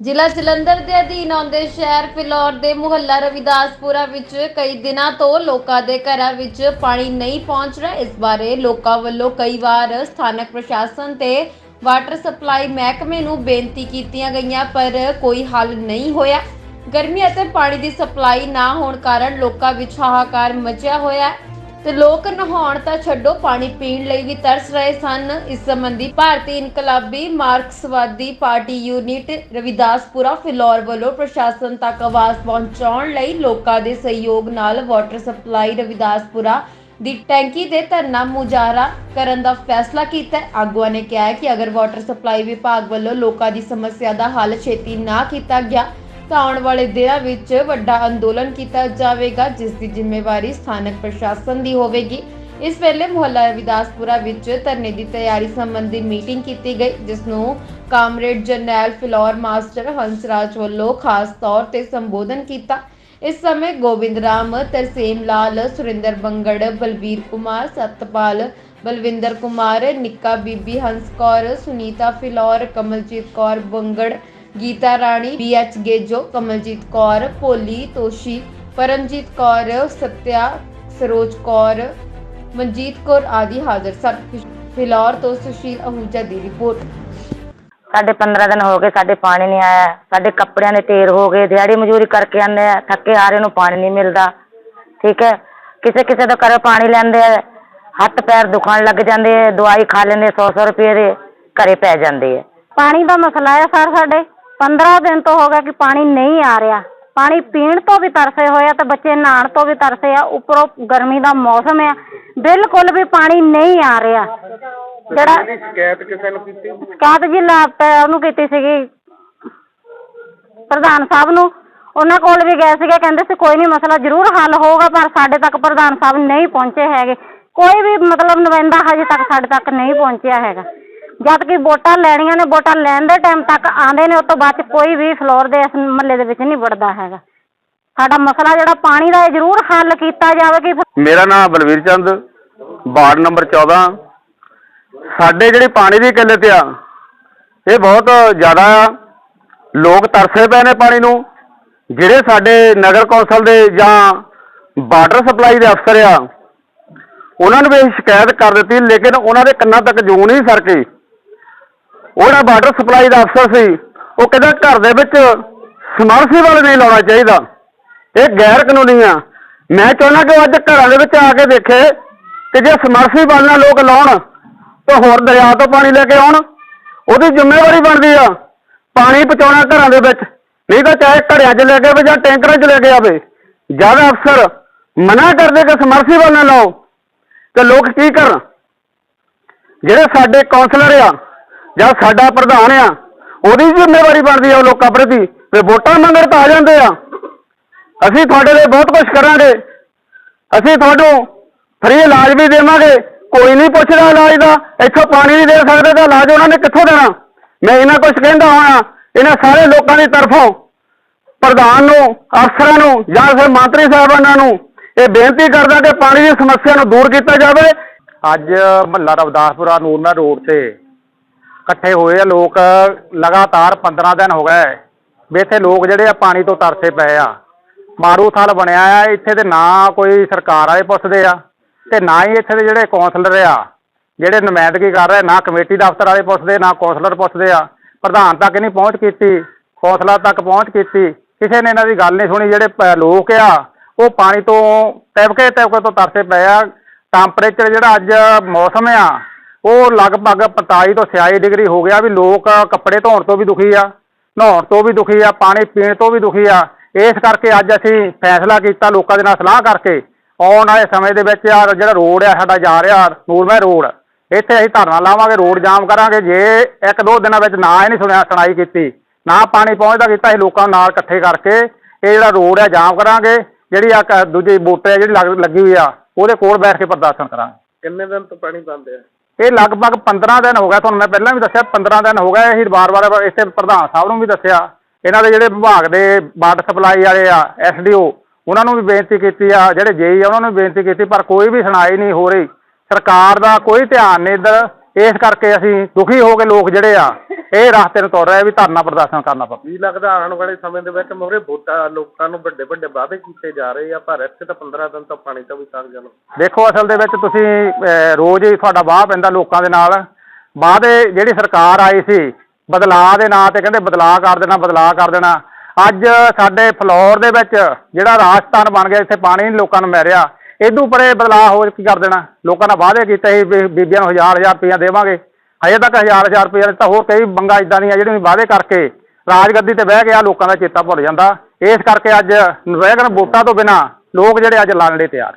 ਜ਼ਿਲ੍ਹਾ ਜਲੰਧਰ ਦੇ ਅਧੀਨ ਆਉਂਦੇ ਸ਼ਹਿਰ ਫਿਲੌਰ ਦੇ ਮੁਹੱਲਾ ਰਵਿਦਾਸਪੁਰਾ ਵਿੱਚ ਕਈ ਦਿਨਾਂ ਤੋਂ ਲੋਕਾਂ ਦੇ ਘਰਾਂ ਵਿੱਚ ਪਾਣੀ ਨਹੀਂ ਪਹੁੰਚ ਰਿਹਾ। ਇਸ ਬਾਰੇ ਲੋਕਾਂ ਵੱਲੋਂ ਕਈ ਵਾਰ ਸਥਾਨਕ ਪ੍ਰਸ਼ਾਸਨ ਤੇ ਵਾਟਰ ਸਪਲਾਈ ਮਹਿਕਮੇ ਨੂੰ ਬੇਨਤੀ ਕੀਤੀਆਂ ਗਈਆਂ, ਪਰ ਕੋਈ ਹੱਲ ਨਹੀਂ ਹੋਇਆ। ਗਰਮੀ ਅਤੇ ਪਾਣੀ ਦੀ ਸਪਲਾਈ ਨਾ ਹੋਣ ਕਾਰਨ ਲੋਕਾਂ ਵਿੱਚ ਹਾਹਾਕਾਰ ਮਚਿਆ ਹੋਇਆ ਹੈ। ਤੇ ਲੋਕ ਨਹਾਉਣ ਤਾਂ ਛੱਡੋ, ਪਾਣੀ ਪੀਣ ਲਈ ਵੀ ਤਰਸ ਰਹੇ ਸਨ। ਇਸ ਸੰਬੰਧੀ ਭਾਰਤੀ ਇਨਕਲਾਬੀ ਮਾਰਕਸਵਾਦੀ ਪਾਰਟੀ ਯੂਨਿਟ ਰਵਿਦਾਸਪੁਰਾ ਫਿਲੌਰ ਵੱਲੋਂ ਪ੍ਰਸ਼ਾਸਨ ਤੱਕ ਆਵਾਜ਼ ਪਹੁੰਚਾਉਣ ਲਈ ਲੋਕਾਂ ਦੇ ਸਹਿਯੋਗ ਨਾਲ ਵਾਟਰ ਸਪਲਾਈ ਰਵਿਦਾਸਪੁਰਾ ਦੀ ਟੈਂਕੀ ਦੇ ਧਰਨਾ ਮੁਜ਼ਾਹਰਾ ਕਰਨ ਦਾ ਫੈਸਲਾ ਕੀਤਾ। ਆਗੂਆਂ ਨੇ ਕਿਹਾ ਕਿ ਅਗਰ ਵਾਟਰ ਸਪਲਾਈ ਵਿਭਾਗ ਵੱਲੋਂ ਲੋਕਾਂ ਦੀ ਸਮੱਸਿਆ ਦਾ ਹੱਲ ਛੇਤੀ ਨਾ ਕੀਤਾ ਗਿਆ ਤਾਂ ਆਉਣ ਵਾਲੇ ਦਿਨਾਂ ਵਿੱਚ ਵੱਡਾ ਅੰਦੋਲਨ ਕੀਤਾ ਜਾਵੇਗਾ, ਜਿਸ ਦੀ ਜ਼ਿੰਮੇਵਾਰੀ ਸਥਾਨਕ ਪ੍ਰਸ਼ਾਸਨ ਦੀ ਹੋਵੇਗੀ। ਇਸ ਵੇਲੇ ਮੁਹੱਲਾ ਰਵਿਦਾਸਪੁਰਾ ਵਿੱਚ ਧਰਨੇ ਦੀ ਤਿਆਰੀ ਸੰਬੰਧੀ ਮੀਟਿੰਗ ਕੀਤੀ ਗਈ, ਜਿਸ ਨੂੰ ਕਾਮਰੇਡ ਜਰਨੈਲ ਫਿਲੌਰ ਮਾਸਟਰ ਹੰਸਰਾਜ ਵੱਲੋਂ ਖਾਸ ਤੌਰ ਤੇ ਸੰਬੋਧਨ ਕੀਤਾ। ਇਸ ਸਮੇਂ ਗੋਬਿੰਦ ਰਾਮ ਤਰਸੇਮ ਲਾਲ, ਸੁਰਿੰਦਰ ਬੰਗੜ ਬਲਵੀਰ ਕੁਮਾਰ, ਸਤਪਾਲ ਬਲਵਿੰਦਰ ਕੁਮਾਰ, ਨਿੱਕਾ ਬੀਬੀ ਹੰਸ ਕੌਰ, ਸੁਨੀਤਾ ਫਿਲੌਰ, ਕਮਲਜੀਤ ਕੌਰ ਬੰਗੜ ਗੀਤਾ ਰਾਣੀ ਬੀਐਚ ਗੇਜੋ ਕਮਲਜੀਤ ਕੌਰ ਭੋਲੀ ਤੋਸ਼ੀ ਪਰਮਜੀਤ ਕੌਰ ਸਤਿਆ ਸਰੋਜ ਕੌਰ ਮਨਜੀਤ ਕੌਰ ਆਦਿ ਹਾਜ਼ਰ ਸਨ ਫਿਲੌਰ ਤੋਂ ਸੁਸ਼ੀਲ ਅਹੂਜਾ ਦੀ ਰਿਪੋਰਟ ਸਾਡੇ 15 ਦਿਨ ਹੋ ਗਏ ਸਾਡੇ ਪਾਣੀ ਨਹੀਂ ਆਇਆ ਸਾਡੇ ਕੱਪੜਿਆਂ ਦੇ ਢੇਰ ਹੋ ਗਏ ਦਿਹਾੜੀ ਮਜ਼ਦੂਰੀ ਕਰਕੇ ਆਉਂਦੇ ਆ ਥੱਕੇ ਹਾਰੇ ਨੂੰ ਪਾਣੀ ਨਹੀਂ ਮਿਲਦਾ ਠੀਕ ਹੈ ਕਿਸੇ ਕਿਸੇ ਦਾ ਘਰੇ ਪਾਣੀ ਲੈਂਦੇ ਆ ਹੱਥ ਪੈਰ ਦੁਖਣ ਲੱਗ ਜਾਂਦੇ ਆ ਦਵਾਈ ਖਾ ਲੈਂਦੇ 100 100 ਰੁਪਏ ਦੇ ਘਰੇ ਪੈ ਜਾਂਦੇ ਆ ਪਾਣੀ ਦਾ ਮਸਲਾ ਹੈ ਸਰ ਸਾਡੇ 15 ਦਿਨ ਤੋਂ ਹੋ ਗਿਆ ਕਿ ਪਾਣੀ ਨਹੀਂ ਆ ਰਿਹਾ। ਪਾਣੀ ਪੀਣ ਤੋਂ ਵੀ ਤਰਸੇ ਹੋਏ ਆ ਤੇ ਬੱਚੇ ਨਹਾਉਣ ਤੋਂ ਵੀ ਤਰਸੇ ਆ ਉੱਪਰੋਂ ਗਰਮੀ ਦਾ ਮੌਸਮ ਆ। ਬਿਲਕੁਲ ਵੀ ਪਾਣੀ ਨਹੀਂ ਆ ਰਿਹਾ। ਜਿਹੜਾ ਸ਼ਿਕਾਇਤ ਕਿਸੇ ਨੂੰ ਕੀਤੀ? ਸ਼ਿਕਾਇਤ ਜੀ ਲਾਪਟ ਉਹਨੂੰ ਕੀਤੀ ਸੀਗੀ ਪ੍ਰਧਾਨ ਸਾਹਿਬ ਨੂੰ। ਉਹਨਾਂ ਕੋਲ ਵੀ ਗਏ ਸੀਗੇ ਕਹਿੰਦੇ ਸੀ ਕੋਈ ਨਹੀਂ ਮਸਲਾ ਜ਼ਰੂਰ ਹੱਲ ਹੋਊਗਾ ਪਰ ਸਾਡੇ ਤੱਕ ਪ੍ਰਧਾਨ ਸਾਹਿਬ ਨਹੀਂ ਪਹੁੰਚੇ ਹੈਗੇ। ਕੋਈ ਵੀ ਮਤਲਬ ਨੁਮਾਇੰਦਾ ਹਜੇ ਤੱਕ ਸਾਡੇ ਤੱਕ ਨਹੀਂ ਪਹੁੰਚਿਆ ਹੈਗਾ। ਜਦ ਕਿ ਵੋਟਾਂ ਲੈਣੀਆਂ ਨੇ, ਵੋਟਾਂ ਲੈਣ ਦੇ ਟਾਈਮ ਤੱਕ ਆਂਦੇ ਨੇ ਉਸ ਤੋਂ ਬਾਅਦ 'ਚ ਕੋਈ ਵੀ ਫਲੋਰ ਦੇ ਇਸ ਮਹੱਲੇ ਦੇ ਵਿੱਚ ਨਹੀਂ ਵੜਦਾ ਹੈਗਾ। ਸਾਡਾ ਮਸਲਾ ਜਿਹੜਾ ਪਾਣੀ ਦਾ ਇਹ ਜ਼ਰੂਰ ਹੱਲ ਕੀਤਾ ਜਾਵੇ ਕਿ ਮੇਰਾ ਨਾਮ ਬਲਵੀਰ ਚੰਦ, ਵਾਰਡ ਨੰਬਰ 14 ਸਾਡੇ ਜਿਹੜੀ ਪਾਣੀ ਦੀ ਕਿੱਲਤ ਆ, ਇਹ ਬਹੁਤ ਜ਼ਿਆਦਾ ਆ। ਲੋਕ ਤਰਸੇ ਪਏ ਨੇ ਪਾਣੀ ਨੂੰ। ਜਿਹੜੇ ਸਾਡੇ ਨਗਰ ਕੌਂਸਲ ਦੇ ਜਾਂ ਵਾਟਰ ਸਪਲਾਈ ਦੇ ਅਫਸਰ ਆ, ਉਹਨਾਂ ਨੂੰ ਵੀ ਸ਼ਿਕਾਇਤ ਕਰ ਦਿੱਤੀ, ਲੇਕਿਨ ਉਹਨਾਂ ਦੇ ਕੰਨਾਂ ਤੱਕ ਜੂ ਨਹੀਂ ਸਰਕੀ। ਉਹ ਜਿਹੜਾ ਵਾਟਰ ਸਪਲਾਈ ਦਾ ਅਫਸਰ ਸੀ। ਉਹ ਕਹਿੰਦਾ ਘਰ ਦੇ ਵਿੱਚ ਸਮਰਸੀਬਲ ਨਹੀਂ ਲਾਉਣਾ ਚਾਹੀਦਾ। ਇਹ ਗੈਰ ਕਾਨੂੰਨੀ ਆ। ਮੈਂ ਚਾਹੁੰਦਾ ਕਿ ਅੱਜ ਘਰਾਂ ਦੇ ਵਿੱਚ ਆ ਕੇ ਦੇਖੇ ਕਿ ਜੇ ਸਮਰਸੀਬਲ ਨਾਲ ਲੋਕ ਲਾਉਣ, ਤਾਂ ਹੋਰ ਦਰਿਆ ਤੋਂ ਪਾਣੀ ਲੈ ਕੇ ਆਉਣ। ਉਹਦੀ ਜ਼ਿੰਮੇਵਾਰੀ ਬਣਦੀ ਆ ਪਾਣੀ ਪਹੁੰਚਾਉਣਾ ਘਰਾਂ ਦੇ ਵਿੱਚ। ਨਹੀਂ ਤਾਂ ਚਾਹੇ ਘੜਿਆਂ 'ਚ ਲੈ ਕੇ ਆਵੇ ਜਾਂ ਟੈਂਕਰਾਂ 'ਚ ਲੈ ਕੇ ਆਵੇ। ਜਦ ਅਫਸਰ ਮਨਾ ਕਰਦੇ ਕਿ ਸਮਰਸੀਬਲ ਨਾ ਲਾਓ। ਤੇ ਲੋਕ ਕੀ ਕਰਨ? ਜਿਹੜੇ ਸਾਡੇ ਕਾਉਂਸਲਰ ਆ ਜਾਂ ਸਾਡਾ ਪ੍ਰਧਾਨ ਆ, ਉਹਦੀ ਜ਼ਿੰਮੇਵਾਰੀ ਬਣਦੀ ਆ ਉਹ ਲੋਕਾਂ ਪ੍ਰਤੀ, ਵੀ ਵੋਟਾਂ ਮੰਗਣ ਤਾਂ ਆ ਜਾਂਦੇ ਆ। ਅਸੀਂ ਤੁਹਾਡੇ ਲਈ ਬਹੁਤ ਕੁਝ ਕਰਾਂਗੇ। ਅਸੀਂ ਤੁਹਾਨੂੰ ਫ੍ਰੀ ਇਲਾਜ ਵੀ ਦੇਵਾਂਗੇ। ਕੋਈ ਨਹੀਂ ਪੁੱਛਦਾ ਇਲਾਜ ਦਾ, ਇੱਥੋਂ ਪਾਣੀ ਨਹੀਂ ਦੇ ਸਕਦੇ ਤਾਂ ਇਲਾਜ ਉਹਨਾਂ ਨੇ ਕਿੱਥੋਂ ਦੇਣਾ? ਮੈਂ ਇਹਨਾਂ ਕੁਝ ਕਹਿੰਦਾ ਹੋਣਾ, ਇਹਨਾਂ ਸਾਰੇ ਲੋਕਾਂ ਦੀ ਤਰਫੋਂ, ਪ੍ਰਧਾਨ ਨੂੰ, ਅਫਸਰਾਂ ਨੂੰ, ਜਾਂ ਫਿਰ ਮੰਤਰੀ ਸਾਹਿਬਾਨਾਂ ਨੂੰ, ਇਹ ਬੇਨਤੀ ਕਰਦਾ ਕਿ ਪਾਣੀ ਦੀ ਸਮੱਸਿਆ ਨੂੰ ਦੂਰ ਕੀਤਾ ਜਾਵੇ। ਅੱਜ ਮਹੱਲਾ ਰਵਦਾਸਪੁਰਾ ਨੂਰਮਹਿਰ ਰੋਡ ਤੇ। ਇਕੱਠੇ ਹੋਏ ਆ, ਲੋਕ ਲਗਾਤਾਰ 15 ਦਿਨ ਹੋ ਗਏ। ਵੀ ਇੱਥੇ ਲੋਕ ਜਿਹੜੇ ਆ, ਪਾਣੀ ਤੋਂ ਤਰਸੇ ਪਏ ਆ। ਮਾਰੂ ਥਲ ਬਣਿਆ ਆ, ਇੱਥੇ ਤੇ ਨਾ ਕੋਈ ਸਰਕਾਰ ਵਾਲੇ ਪੁੱਛਦੇ ਆ, ਤੇ ਨਾ ਹੀ ਇੱਥੇ ਦੇ ਜਿਹੜੇ ਕੌਂਸਲਰ ਆ, ਜਿਹੜੇ ਨੁਮਾਇੰਦਗੀ ਕਰ ਰਹੇ, ਨਾ ਕਮੇਟੀ ਦਫ਼ਤਰ ਵਾਲੇ ਪੁੱਛਦੇ, ਨਾ ਕੌਂਸਲਰ ਪੁੱਛਦੇ ਆ। ਪ੍ਰਧਾਨ ਤੱਕ ਨਹੀਂ ਪਹੁੰਚ ਕੀਤੀ ਕੌਂਸਲਰ ਤੱਕ ਪਹੁੰਚ ਕੀਤੀ, ਕਿਸੇ ਨੇ ਇਹਨਾਂ ਦੀ ਗੱਲ ਨਹੀਂ ਸੁਣੀ, ਜਿਹੜੇ ਪ- ਲੋਕ ਆ, ਉਹ ਪਾਣੀ ਤੋਂ ਤੈਵਕੇ ਤੈਵਕੇ ਤੋਂ ਤਰਸੇ ਪਏ ਆ। ਟੈਂਪਰੇਚਰ ਜਿਹੜਾ ਅੱਜ ਮੌਸਮ ਆ ਉਹ ਲਗਭਗ 45 ਤੋਂ 46 ਡਿਗਰੀ ਹੋ ਗਿਆ ਵੀ ਲੋਕ ਕੱਪੜੇ ਧੋਣ ਤੋਂ ਵੀ ਦੁਖੀ ਆ, ਨਹਾਉਣ ਤੋਂ ਵੀ ਦੁਖੀ ਆ, ਪਾਣੀ ਪੀਣ ਤੋਂ ਵੀ ਦੁਖੀ ਆ। ਇਸ ਕਰਕੇ ਅੱਜ ਅਸੀਂ ਫੈਸਲਾ ਕੀਤਾ ਲੋਕਾਂ ਦੇ ਨਾਲ ਸਲਾਹ ਕਰਕੇ ਆਉਣ ਵਾਲੇ ਸਮੇਂ ਦੇ ਵਿੱਚ ਆ ਜਿਹੜਾ ਰੋਡ ਆ, ਸਾਡਾ ਜਾ ਰਿਹਾ ਨੂਰਮਹਿ ਰੋਡ, ਇੱਥੇ ਅਸੀਂ ਧਰਨਾ ਲਾਵਾਂਗੇ, ਰੋਡ ਜਾਮ ਕਰਾਂਗੇ। ਜੇ ਇੱਕ ਦੋ ਦਿਨਾਂ ਵਿੱਚ ਨਾ ਇਹ ਨਹੀਂ ਸੁਣਿਆ, ਸੁਣਾਈ ਕੀਤੀ, ਨਾ ਪਾਣੀ ਪਹੁੰਚਦਾ ਕੀਤਾ, ਅਸੀਂ ਲੋਕਾਂ ਨਾਲ ਇਕੱਠੇ ਕਰਕੇ ਇਹ ਜਿਹੜਾ ਰੋਡ ਆ, ਜਾਮ ਕਰਾਂਗੇ। ਜਿਹੜੀ ਆ ਦੂਜੀ ਬੂਟੇ ਜਿਹੜੀ ਲੱਗ- ਲੱਗੀ ਹੋਈ ਆ, ਉਹਦੇ ਕੋਲ ਬੈਠ ਕੇ ਪ੍ਰਦਰਸ਼ਨ ਕਰਾਂਗੇ। ਕਿੰਨੇ ਦਿਨ ਤੋਂ ਪਾਣੀ ਬੰਦ ਹੈ ਇਹ ਲਗਭਗ 15 ਦਿਨ ਹੋ ਗਿਆ ਤੁਹਾਨੂੰ ਮੈਂ ਪਹਿਲਾਂ ਵੀ ਦੱਸਿਆ 15 ਦਿਨ ਹੋ ਗਏ ਅਸੀਂ ਵਾਰ-ਵਾਰ ਇਸੇ ਪ੍ਰਧਾਨ ਸਾਹਿਬ ਨੂੰ ਵੀ ਦੱਸਿਆ। ਇਹਨਾਂ ਦੇ ਜਿਹੜੇ ਵਿਭਾਗ ਦੇ ਵਾਟਰ ਸਪਲਾਈ ਵਾਲੇ ਆ ਐਸਡੀਓ ਉਹਨਾਂ ਨੂੰ ਵੀ ਬੇਨਤੀ ਕੀਤੀ ਆ, ਜਿਹੜੇ ਜੇਈ ਆ, ਉਹਨਾਂ ਨੂੰ ਵੀ ਬੇਨਤੀ ਕੀਤੀ, ਪਰ ਕੋਈ ਵੀ ਸੁਣਾਈ ਨਹੀਂ ਹੋ ਰਹੀ। ਸਰਕਾਰ ਦਾ ਕੋਈ ਧਿਆਨ ਨਹੀਂ ਇੱਧਰ। ਇਸ ਕਰਕੇ ਅਸੀਂ ਦੁਖੀ ਹੋ ਕੇ ਲੋਕ ਜਿਹੜੇ ਆ ਇਹ ਰਸਤੇ ਨੂੰ ਤੁਰ ਰਹੇ ਵੀ ਧਰਨਾ ਪ੍ਰਦਰਸ਼ਨ ਕਰਨਾ ਪਊ। ਕੀ ਲੱਗਦਾ ਆਉਣ ਵਾਲੇ ਸਮੇਂ ਦੇ ਵਿੱਚ ਮੋਰੇ ਵੋਟਾਂ ਲੋਕਾਂ ਨੂੰ ਵੱਡੇ ਵੱਡੇ ਵਾਅਦੇ ਕੀਤੇ ਜਾ ਰਹੇ ਆ ਪਰ ਇੱਥੇ ਤਾਂ 15 ਦਿਨ ਤੋਂ ਪਾਣੀ ਤੋਂ ਵੀ ਤੰਗ ਜਨ ਦੇਖੋ ਅਸਲ ਦੇ ਵਿੱਚ ਤੁਸੀਂ ਅਹ, ਰੋਜ਼ ਹੀ ਤੁਹਾਡਾ ਵਾਹ ਪੈਂਦਾ ਲੋਕਾਂ ਦੇ ਨਾਲ। ਵਾਅਦੇ ਜਿਹੜੀ ਸਰਕਾਰ ਆਈ ਸੀ ਬਦਲਾਅ ਦੇ ਨਾਂ ਤੇ ਕਹਿੰਦੇ ਬਦਲਾਅ ਕਰ ਦੇਣਾ ਬਦਲਾਅ ਕਰ ਦੇਣਾ। ਅੱਜ ਸਾਡੇ ਫਲੋਰ ਦੇ ਵਿੱਚ ਜਿਹੜਾ ਰਾਜਸਥਾਨ ਬਣ ਗਿਆ ਇੱਥੇ ਪਾਣੀ ਨਹੀਂ ਲੋਕਾਂ ਨੂੰ ਮਿਲ ਰਿਹਾ। ਇਦੋਂ ਪਰੇ ਬਦਲਾਅ ਹੋ ਕੀ ਕਰ ਦੇਣਾ? ਲੋਕਾਂ ਨਾਲ ਵਾਅਦੇ ਕੀਤੇ ਸੀ ਵੀ ਬੀਬੀਆਂ ਨੂੰ ਹਜ਼ਾਰ ਹਜ਼ਾਰ ਰੁਪਈਆ ਦੇਵਾਂਗੇ। ਹਜੇ ਤੱਕ ਹਜ਼ਾਰ ਹਜ਼ਾਰ ਰੁਪਈਆ ਦਿੱਤਾ ਹੋਰ ਕਈ ਮੰਗਾਂ ਇਦਾਂ ਦੀਆਂ ਜਿਹੜੀਆਂ ਵਾਅਦੇ ਕਰਕੇ ਰਾਜਗੱਦੀ ਤੇ ਬਹਿ ਗਿਆ ਲੋਕਾਂ ਦਾ ਚੇਤਾ ਭੁੱਲ ਜਾਂਦਾ। ਇਸ ਕਰਕੇ ਅੱਜ ਵੈਗਨ ਵੋਟਾਂ ਤੋਂ ਬਿਨਾ ਲੋਕ ਜਿਹੜੇ ਅੱਜ ਲੜਨ ਲਈ ਤਿਆਰ।